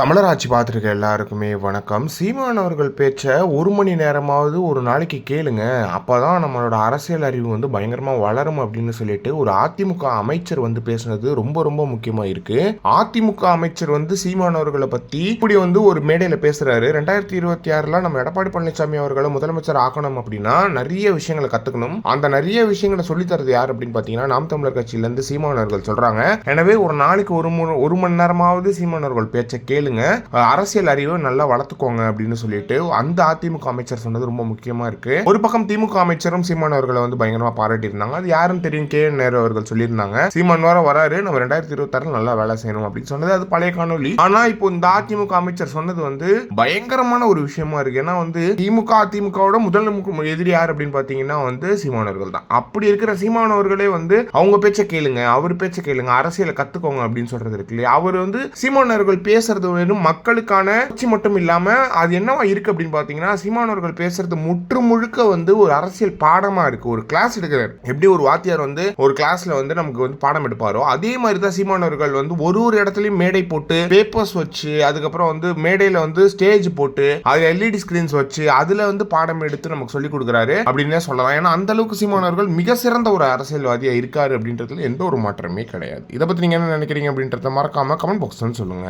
தமிழராட்சி பார்த்துருக்க எல்லாருக்குமே வணக்கம். சீமான் அவர்கள் பேச்சை ஒரு மணி நேரமாவது ஒரு நாளைக்கு கேளுங்க. அப்பதான் நம்மளோட அரசியல் அறிவு வந்து பயங்கரமாக வளரும் அப்படின்னு சொல்லிட்டு ஒரு அதிமுக அமைச்சர் வந்து பேசுனது ரொம்ப ரொம்ப முக்கியமாக இருக்கு. அதிமுக அமைச்சர் வந்து சீமான் அவர்களை பற்றி இப்படி வந்து ஒரு மேடையில் பேசுகிறாரு ரெண்டாயிரத்தி இருபத்தி ஆறுல நம்ம எடப்பாடி பழனிசாமி அவர்களை முதலமைச்சர் ஆக்கணும் அப்படின்னா நிறைய விஷயங்களை கற்றுக்கணும் அந்த நிறைய விஷயங்களை சொல்லித்தரது யார் அப்படின்னு பார்த்தீங்கன்னா நாம் தமிழர் கட்சியிலேருந்து சீமானவர்கள் சீமான் அவர்கள் எனவே ஒரு நாளைக்கு ஒரு மு- ஒரு மணி நேரமாவது சீமான் அவர்கள் பேச்சை கேளுங்க. அரசியல் அறிவை நல்லா வளர்த்துக்கோங்க அப்படின்னு சொல்லிட்டு அந்த அதிமுக அமைச்சர் சொன்னது ரொம்ப முக்கியமா இருக்கு. ஒரு பக்கம் திமுக அமைச்சரும் சீமான் அவர்களை வந்து பயங்கரமா பாராட்டி இருந்தாங்க அது யாருன்னு தெரியும்? கே. நேரு அவர்கள் சொல்லியிருந்தாங்க. சீமான் வர வராரு. நம்ம ரெண்டாயிரத்தி இருபத்தாறுல நல்லா வேலை செய்யணும் அப்படின்னு சொன்னது. அது பழைய காணொலி ஆனா இப்போ இந்த அதிமுக அமைச்சர் சொன்னது வந்து பயங்கரமான ஒரு விஷயமா இருக்கு. ஏன்னா வந்து திமுக அதிமுகவோட முதல் எதிரி யார் அப்படின்னு பாத்தீங்கன்னா வந்து சீமானவர்கள் தான். அப்படி இருக்கிற சீமானவர்களே வந்து அவங்க பேச்சை கேளுங்க. அவர் பேச்சை கேளுங்க. அரசியலை கத்துக்கோங்க அப்படின்னு சொல்றது இருக்கு இல்லையா? அவர் வந்து சீமானவர்கள் பேசுறது வெறும் மக்களுக்கான கட்சி மட்டும் இல்லாம அது என்னவா இருக்கு அப்படின்னு பாத்தீங்கன்னா சீமானவர்கள் பேசுறது முற்று முழுக்க வந்து ஒரு அரசியல் பாடமா இருக்கு. ஒரு கிளாஸ் எடுக்கிறார். எப்படி ஒரு வாத்தியார் வந்து ஒரு கிளாஸ்ல வந்து நமக்கு வந்து பாடம் எடுப்பாரோ அதே மாதிரி தான் சீமானவர்கள் வந்து ஒரு ஒரு இடத்துலயும் மேடை போட்டு பேப்பர்ஸ் வச்சு அதுக்கப்புறம் வந்து மேடையில வந்து ஸ்டேஜ் போட்டு அதுல எல்இடி ஸ்கிரீன்ஸ் வச்சு அதுல வந்து பாடம் எடுத்து நமக்கு சொல்லி கொடுக்குறாரு அப்படின்னே சொல்லலாம். ஏன்னா அந்த அளவுக்கு சீமானவர்கள் மிக சிறந்த ஒரு அரசியல்வாதியா இருக்காரு அப்படின்றதுல எந்த ஒரு மாற்றமே கிடையாது. இதை பத்தி நீங்க என்ன நினைக்கிறீங்க அப்படின்றத மறக்காம கமெண்ட் பாக்ஸ் சொல்லுங்க.